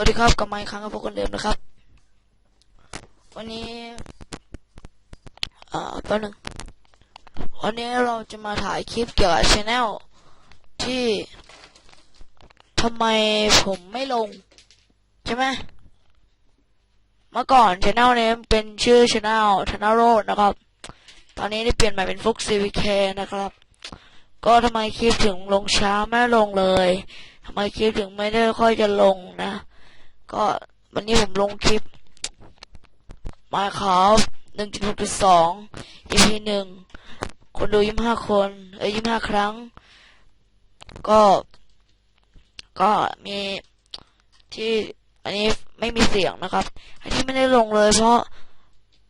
วัสดีครับกลับมาอีกครั้งกับพวกคนเดิมนะครับ วันนี้เอ่อแป๊บหนึงวันนี้เราจะมาถ่ายคลิปเกี่ยวกับชแนลที่ทำไมผมไม่ลง ใช่ไหมเมื่อก่อนชแนลนี้เป็นชื่อชแนลธนโรดนะครับ ตอนนี้ได้เปลี่ยนใหม่เป็นฟุกซีวีเคนะครับ ก็ทำไมคลิปถึงลงช้าไม่ลงเลยทำไมคลิปถึงไม่ได้ค่อยจะลงนะ ก็วันนี้ผมลงคลิปมาครับหนึ่งจุดหกจุดสอง EP หนึ่งคนดูยี่สิบห้าคน เอ้ยยี่สิบห้าครั้ง ก็ ก็มีที่อันนี้ไม่มีเสียงนะครับ อันที่ไม่ได้ลงเลยเพราะ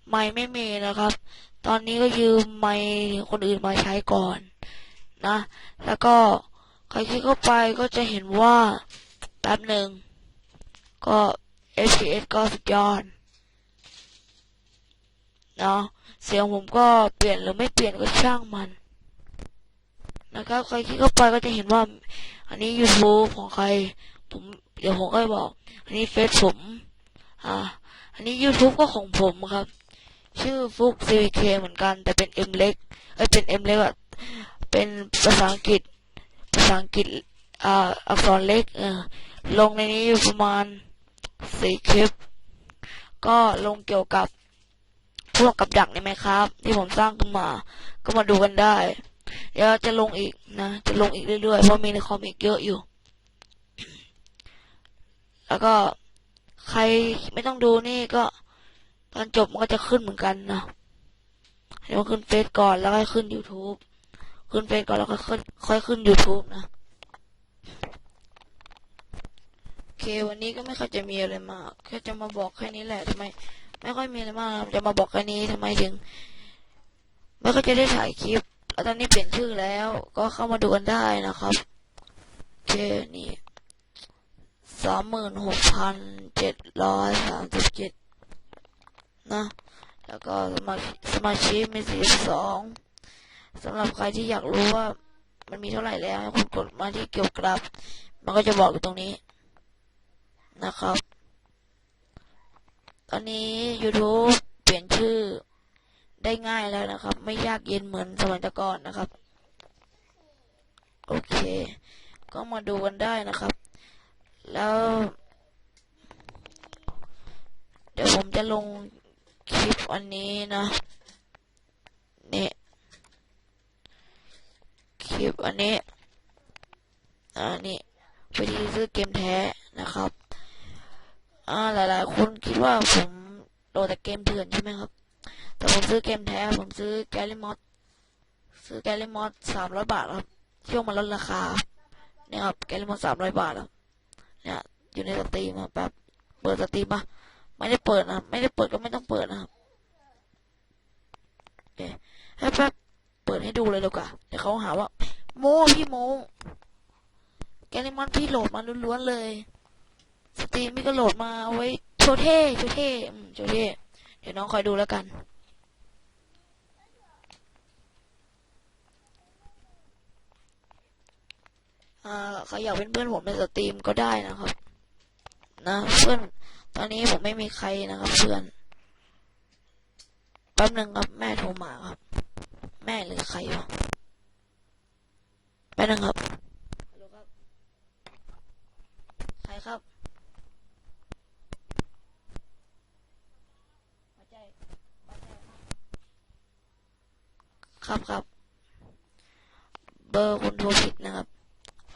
ไม่ไม่มีนะครับ ตอนนี้ก็ยืมไมค์คนอื่นมาใช้ก่อนนะ แล้วก็ใครที่เข้าไปก็จะเห็นว่าแป๊บหนึ่ง ก็ FPS ก็สุดยอดเนาะเสียงผมก็เปลี่ยนหรือไม่เปลี่ยนก็ช่างมัน นะครับใครที่เข้าไปก็จะเห็นว่า อันนี้ YouTube ของใคร ผมเดี๋ยวผมก็จะบอก อันนี้เฟซผมอ่าอันนี้ YouTube ก็ของผมครับ ชื่อฟุก CVK เหมือนกัน แต่เป็น M เล็กเอ้ยเป็น M เล็กอะเป็นภาษาอังกฤษภาษาอังกฤษอ่าอักษรเล็กเออลงในนี้อยู่ประมาณ สี่คลิป ก็ลงเกี่ยวกับพวกกับดักในไหมครับ ที่ผมสร้างขึ้นมา ก็มาดูกันได้ เดี๋ยวจะลงอีกนะ จะลงอีกเรื่อยๆ เพราะมีในคอมอีกเยอะอยู่ แล้วก็ใครไม่ต้องดูนี่ก็ ตอนจบมันก็จะขึ้นเหมือนกันนะเดี๋ยวขึ้นเฟซก่อนแล้วก็ขึ้น YouTube ขึ้นเฟซก่อนแล้วก็ค่อยค่อยขึ้น YouTube นะ โอเค วันนี้ก็ไม่ค่อยจะมีอะไรมากแค่จะมาบอกแค่นี้แหละทำไม ไม่ค่อยมีอะไรมากจะมาบอกแค่นี้ทำไมถึง ไม่ค่อยจะได้ถ่ายคลิป แล้วตอนนี้เปลี่ยนชื่อแล้ว ก็เข้ามาดูกันได้นะครับเคนี่สามหมื่นหกพันเจ็ดร้อยสามสิบเจ็ดนะ แล้วก็สมาชิกสมาชิกมีสี่สองสำหรับใครที่อยากรู้ว่ามันมีเท่าไหร่แล้วให้คุณกดมาที่เกี่ยวกับ มันก็จะบอกอยู่ตรงนี้ นะครับ ตอนนี้ YouTube เปลี่ยนชื่อได้ง่ายแล้วนะครับ ไม่ยากเย็นเหมือนสมัยแต่ก่อนนะครับ โอเค ก็มาดูกันได้นะครับ แล้ว เดี๋ยวผมจะลงคลิปอันนี้นะนี่คลิปอันนี้อ่านี่วิธีซื้อเกมแท้นะครับ อ่า หลาย ๆ คนคิดว่าผมโหลดแต่เกมเถื่อนใช่ไหมครับ แต่ผมซื้อเกมแท้ ผมซื้อแกลิมอสซื้อแกลิมอสสามร้อยบาทครับ ช่วงมันลดราคา เนี่ยครับ แกลิมอสสามร้อยบาทครับเนี่ย อยู่ในสตรีมครับแบบเปิดสตรีมปะไม่ได้เปิดนะ ไม่ได้เปิดก็ไม่ต้องเปิดนะครับโอเคให้แป๊บเปิดให้ดูเลยดีกว่าเดี๋ยวเขาหาว่า โมพี่โมแกลิมอสพี่โหลดมาล้วนๆเลย สตรีมพี่ก็โหลดมาเอาไว้โชว์เท่โชว์เท่อืมโชว์เท่เดี๋ยวน้องคอยดูแล้วกัน อ่าใครอยากเป็นเพื่อนผมในสตรีมก็ได้นะครับ นะเพื่อนตอนนี้ผมไม่มีใครนะครับ เพื่อนแป๊บนึงครับแม่โทรมาครับ แม่หรือใครวะแป๊บนึงครับฮัลโหลครับใครครับหัวใจหัวใจ ครับครับ เบอร์คุณโทรผิดนะครับ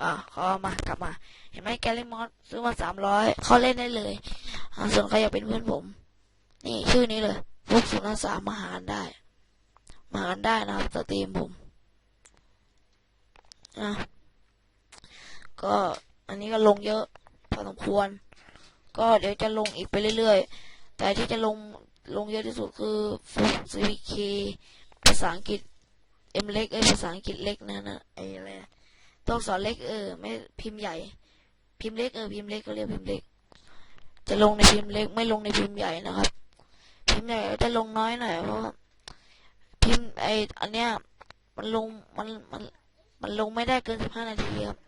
อ่าเขาเอมากลับมา เห็นไหมแกลลี่มอสซื้อมาสามร้อยเขาเล่นได้เลยส่วนใครอยากเป็นเพื่อนผม นี่ชื่อนี้เลยฟุกศูนย์สามมาหากันได้มาหากันได้นะครับสตรีมผมอะก็อันนี้ก็ลงเยอะพอสมควร ก็เดี๋ยวจะลงอีกไปเรื่อยๆ แต่ที่จะลงลงเยอะที่สุดคือฟุกซีวีเคภาษาอังกฤษ เอ็มเล็กเอ้ยภาษาอังกฤษเล็กนะนะไอ้อะไรตัวอักษรเล็กเออไม่พิมพ์ใหญ่ พิมพ์เล็กเออพิมพ์เล็กก็เรียกพิมพ์เล็ก จะลงในพิมพ์เล็กไม่ลงในพิมพ์ใหญ่นะครับ พิมพ์ใหญ่จะลงน้อยหน่อยเพราะพิมพ์ไออันเนี้ยมันลงมันมันมันลงไม่ได้เกินสิบห้านาทีครับ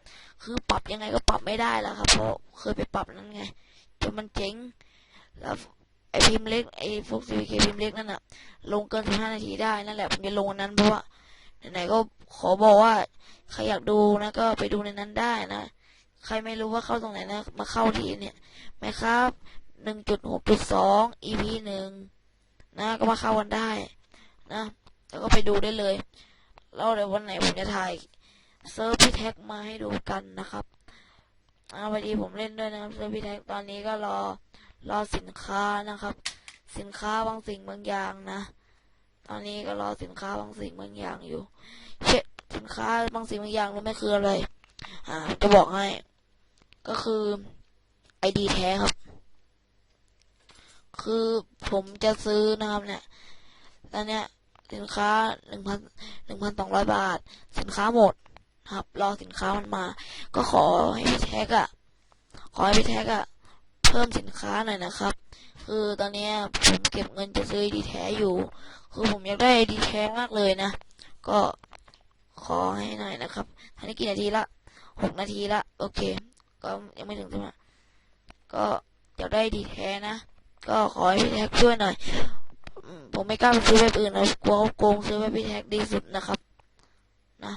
คือปรับยังไงก็ปรับไม่ได้แล้วครับ เพราะเคยไปปรับนั้นไงจนมันเจ๊งแล้วไอพิมพ์เล็กไอพวก CPK พิมพ์เล็กนั่นน่ะลงเกินสิบห้านาทีได้นั่นแหละผมจะลงอันนั้นเพราะว่า ไหนๆก็ขอบอกว่าใครอยากดูนะก็ไปดูในนั้นได้นะ ใครไม่รู้ว่าเข้าตรงไหนนะ มาเข้าที่เนี่ยไหมครับหนึ่งจุดหกจุดสอง EP หนึ่งนะก็มาเข้ากันได้ นะแล้วก็ไปดูได้เลยแล้วเดี๋ยววันไหนผมจะถ่ายเซิร์ฟพี่แท็กมาให้ดูกันนะครับอาพอดีผมเล่นด้วยนะครับเซิร์ฟพี่แท็กตอนนี้ก็รอรอสินค้านะครับ สินค้าบางสิ่งบางอย่างนะ ตอนนี้ก็รอสินค้าบางสิ่งบางอย่างอยู่ เช่นสินค้าบางสิ่งบางอย่างรู้ไหมคืออะไร อ่า จะบอกให้ ก็คือไอดีแท้ครับ คือผมจะซื้อนะครับเนี่ยตอนเนี้ยสินค้าหนึ่งพันหนึ่งพันสองร้อยบาท สินค้าหมดครับ รอสินค้ามันมา ก็ขอให้พี่แท็กอะขอให้พี่แท็กอะเพิ่มสินค้าหน่อยนะครับ คือตอนนี้ผมเก็บเงินจะซื้อดีแท้อยู่ คือผมอยากได้ดีแท้มากเลยนะ ก็ขอให้หน่อยนะครับทันนี้กี่นาทีละหกนาทีละ โอเค ก็ยังไม่ถึงใช่ไหมก็อยากได้ดีแท้นะ ก็ขอให้พี่แท็กช่วยหน่อย ผมไม่กล้าไปซื้อเว็บอื่นนะกลัวเขาโกงซื้อเว็บพี่แท็กดีสุดนะครับ นะ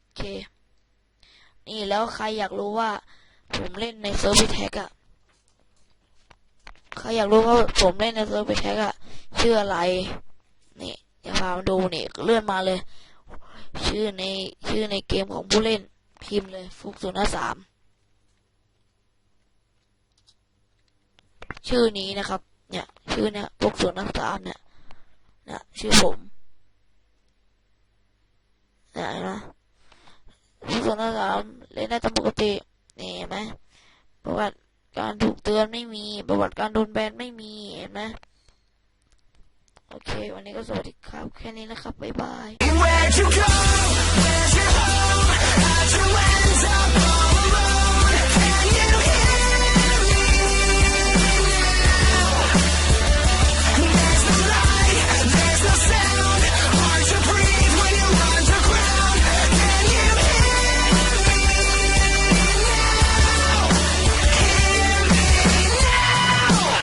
โอเค นี่แล้วใครอยากรู้ว่า ผมเล่นในเซิร์ฟพี่แท็กอะ ใครอยากรู้ว่าผมเล่นในเซิร์ฟพี่แท็กอะชื่ออะไร นี่อย่าพามาดูนี่เลื่อนมาเลย ชื่อในชื่อในเกมของผู้เล่นพิมพ์เลย ฟุกศูนย์ห้าสามชื่อนี้นะครับ เนี่ย ชื่อเนี่ยพวกส่วนย์ห้าสามเนี่ยนะชื่อผมเนี่ยนไหมพวกส่วนย์ห้าสามเล่นได้ตามปกตินี่เห็นไหมประวัติ การถูกเตือนไม่มี ประวัติการโดนแบนไม่มีเห็นไหมโอเค วันนี้ก็สวัสดีครับ แค่นี้นะครับ บ๊ายบาย